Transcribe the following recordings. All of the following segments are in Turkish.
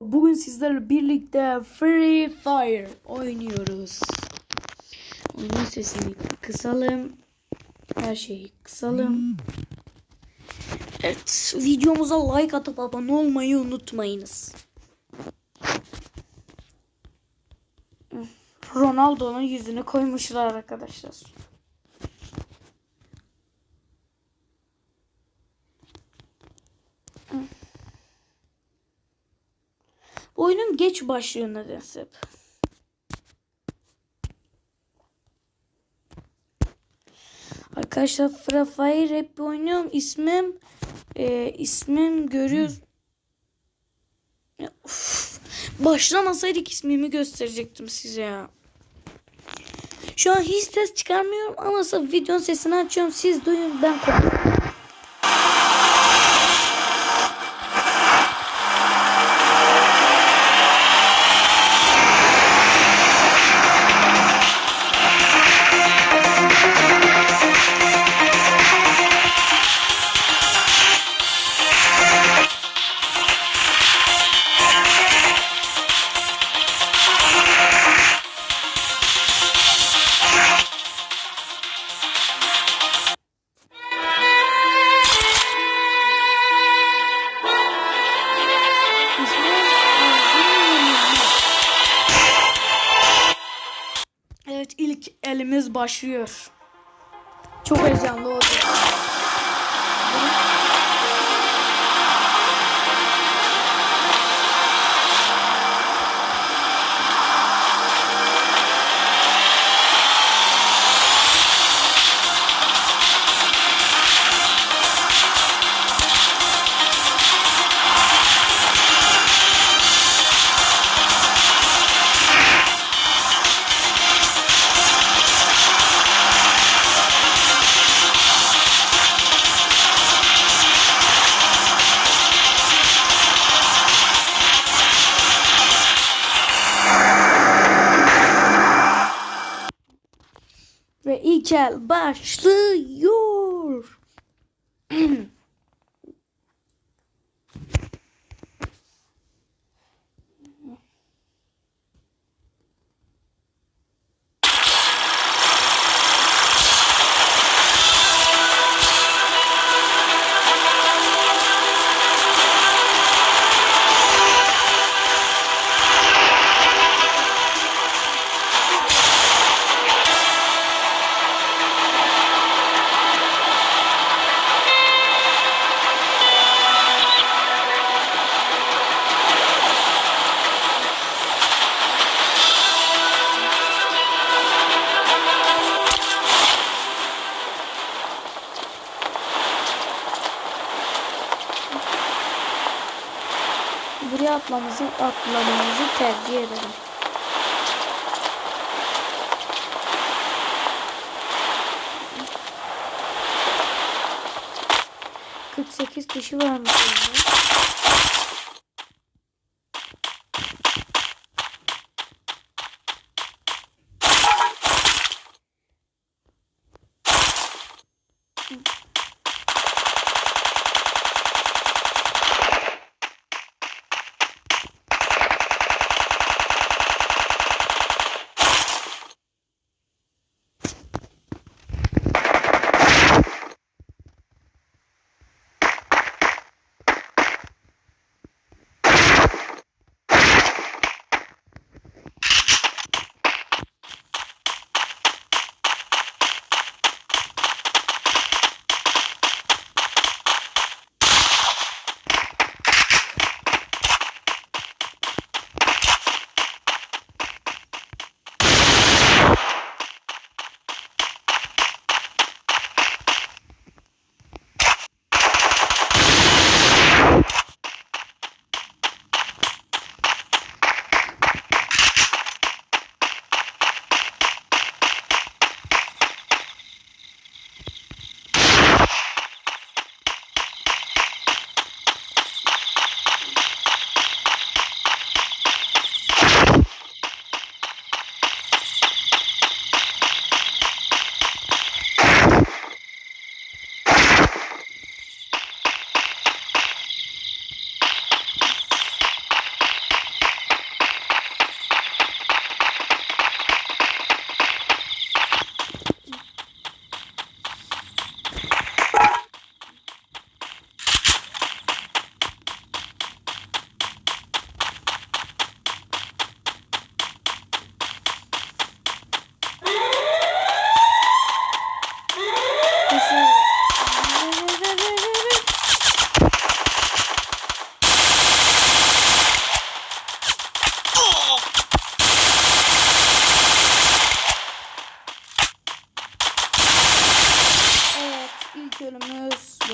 Bugün sizlerle birlikte Free Fire oynuyoruz. Oyunun sesini kısalım. Her şeyi kısalım. Evet, videomuza like atıp abone olmayı unutmayınız. Ronaldo'nun yüzünü koymuşlar arkadaşlar. Oyunun geç başlıyor nedense. Arkadaşlar Free Fire hep oynuyorum. İsmim e, ismim görüyoruz. Ya. Başlamasaydık ismimi gösterecektim size ya. Şu an hiç ses çıkarmıyorum ama videonun sesini açıyorum. Siz duyun ben korkuyorum. Başlıyor. Çok heyecanlı oldu. Ve ilk el başlıyor. Atlamamızı, atlamamızı tercih ederim. Sekiz kişi varmış oyunda.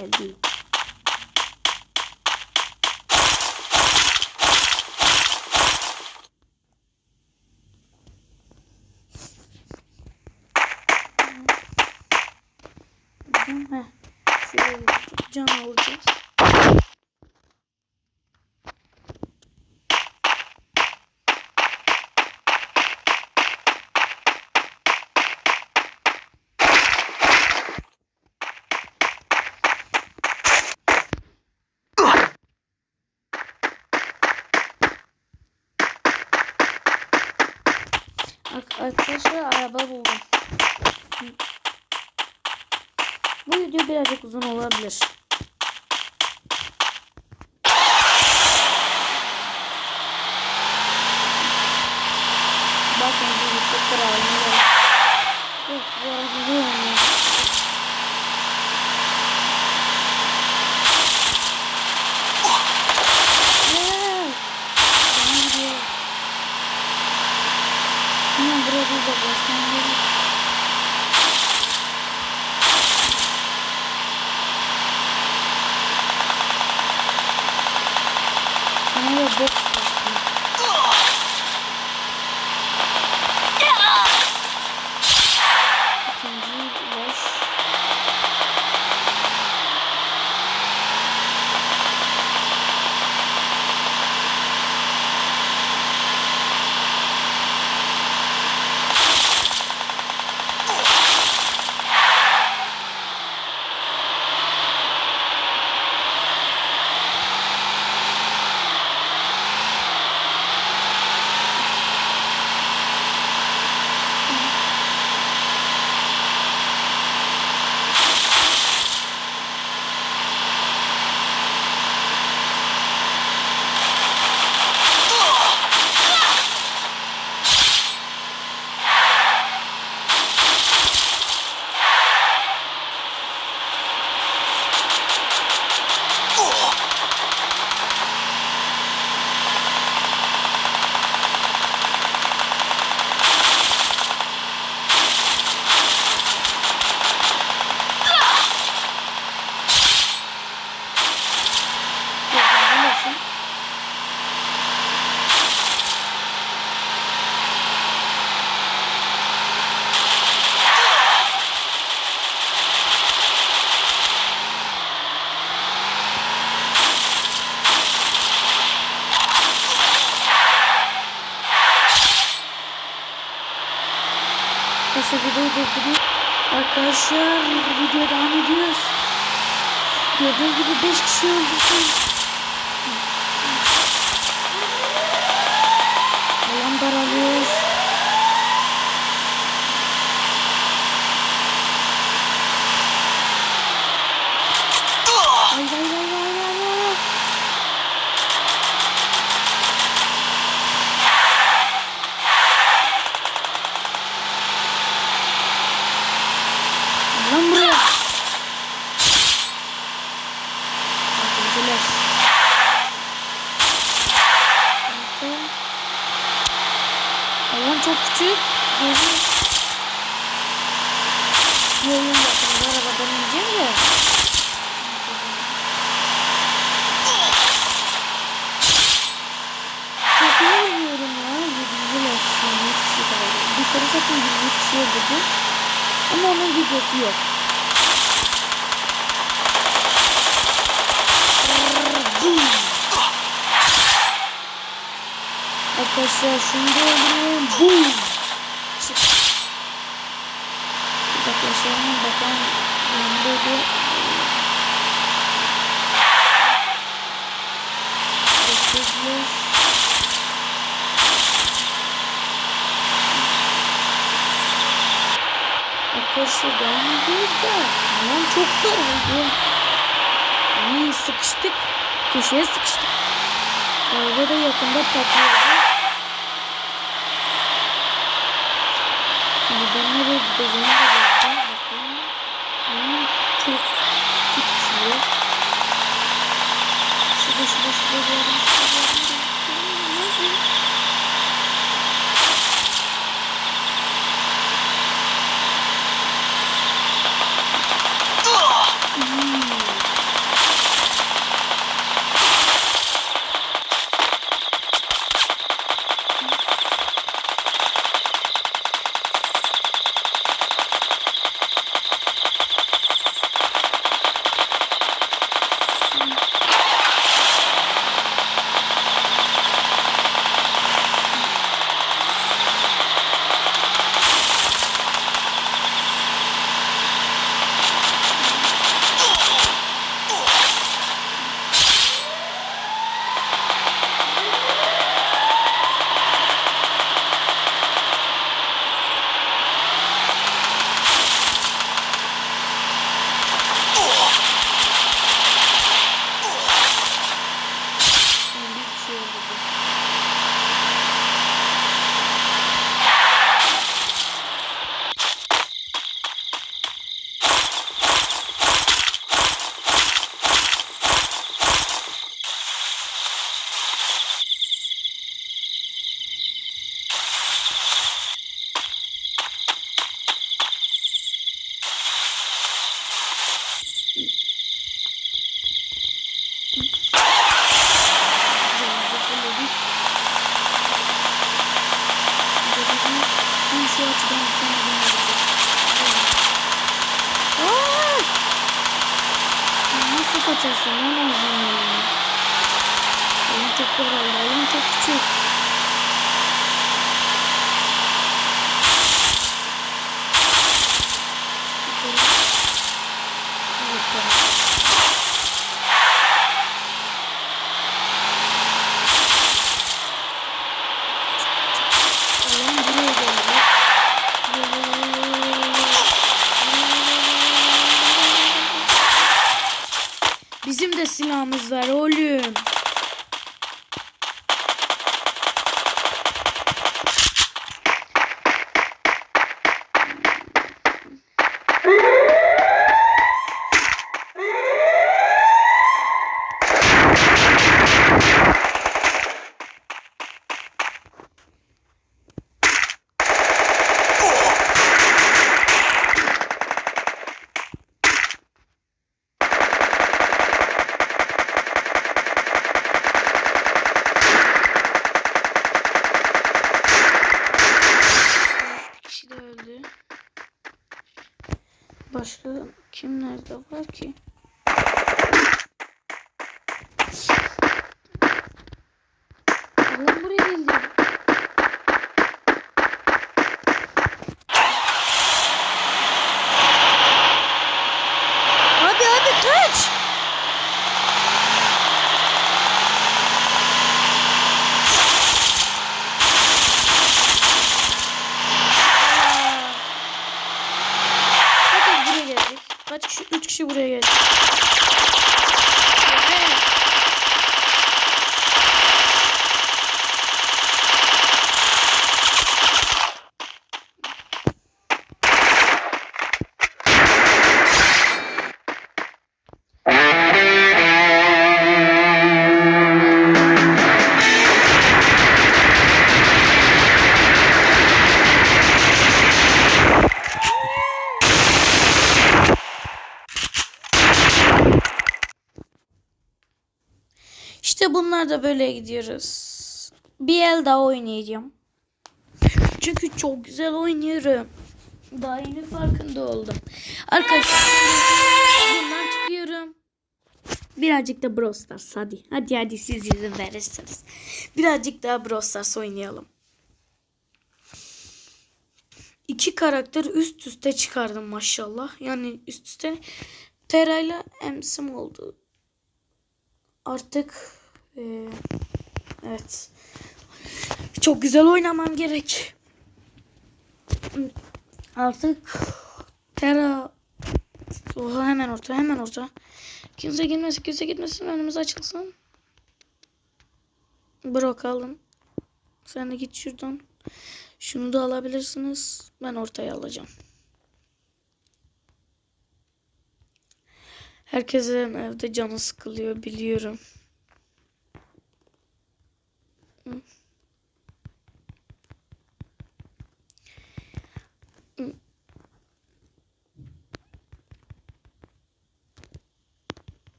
快 Arkadaşlar araba buldum. Bu video birazcık uzun olabilir. Bakın bu helikopter almayı. Yok bu araba değil mi? Yeah! Tamam gidiyor. Hemen burada Arkadaşlar videoyu durdurayım. Arkadaşlar video devam ediyoruz. Gördüğünüz gibi 5 kişi öldürdüm. Alan daralıyor. Ay ay ay ay ay ay. Lan buraya. Altıncılar. Altı. Alan çok küçük. Geri. Yolun yakında arabadan ineceğim de. Çok iyi oynuyorum ya. Yedinciler. Yirmi kişi kaldı. Bir kere zaten yirmi kişi öldürdüm. Ama onun videosu yok. Arkadaşlar şunu da öldürüyorum. Boom. Çık. Bakalım. Yanındaydı. Dokuzlar. Arkadaşlar devam ediyoruz da. Alan çok dar oldu. İyi sıkıştık. Köşeye sıkıştık. Araba da yakında patlıyordu. Buradan nereye gideceğimi de bildim. Bakın. Aman çok sıkışıyor. Şurada şurada şurada Nasıl kaçarsın lan o zaman? Oyun çok kaldı. Oyun çok küçük. Böyle gidiyoruz. Bir el daha oynayacağım. Çünkü çok güzel oynuyorum. Daha yeni farkında oldum. Arkadaşlar bundan çıkıyorum. Birazcık da Brawl Stars hadi. Hadi hadi siz izin verirsiniz. Birazcık daha Brawl Stars oynayalım. İki karakter üst üste çıkardım maşallah. Yani üst üste Tera ile Emsim oldu. Artık e, evet. Çok güzel oynamam gerek. Artık Tera Oha hemen orta hemen orta. Kimse girmesin kimse gitmesin önümüz açılsın. Bırak alın. Sen de git şuradan. Şunu da alabilirsiniz. Ben ortaya alacağım. Herkesin evde canı sıkılıyor biliyorum. Hı.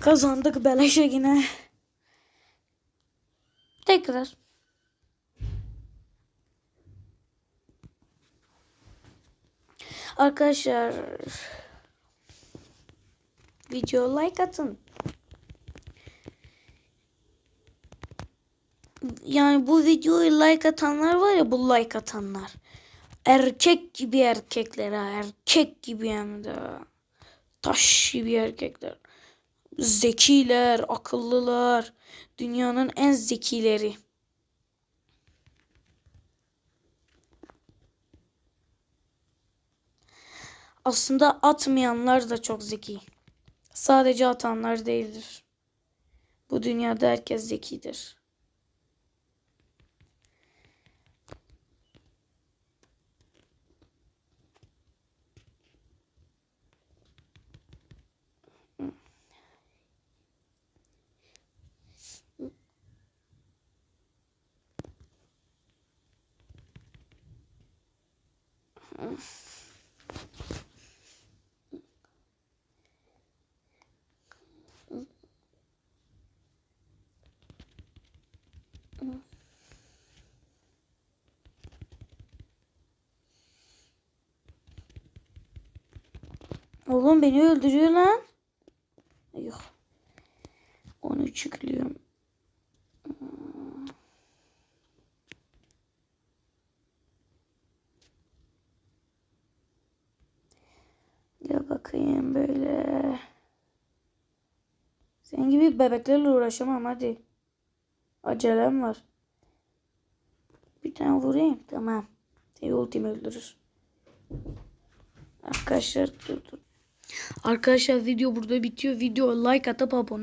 Kazandık beleşe yine. Tekrar. Arkadaşlar video like atın. Yani bu videoyu like atanlar var ya bu like atanlar. Erkek gibi erkekler ha. Erkek gibi hem de. Taş gibi erkekler. Zekiler, akıllılar. Dünyanın en zekileri. Aslında atmayanlar da çok zeki. Sadece atanlar değildir. Bu dünyada herkes zekidir. Oğlum beni öldürüyor lan. Yok. Onu çıklıyorum. Gel bakayım böyle. Senin gibi bebeklerle uğraşamam hadi. Acelem var. Bir tane vurayım. Tamam. Seni ultim öldürür. Arkadaşlar dur dur. Arkadaşlar video burada bitiyor. Video like atıp abone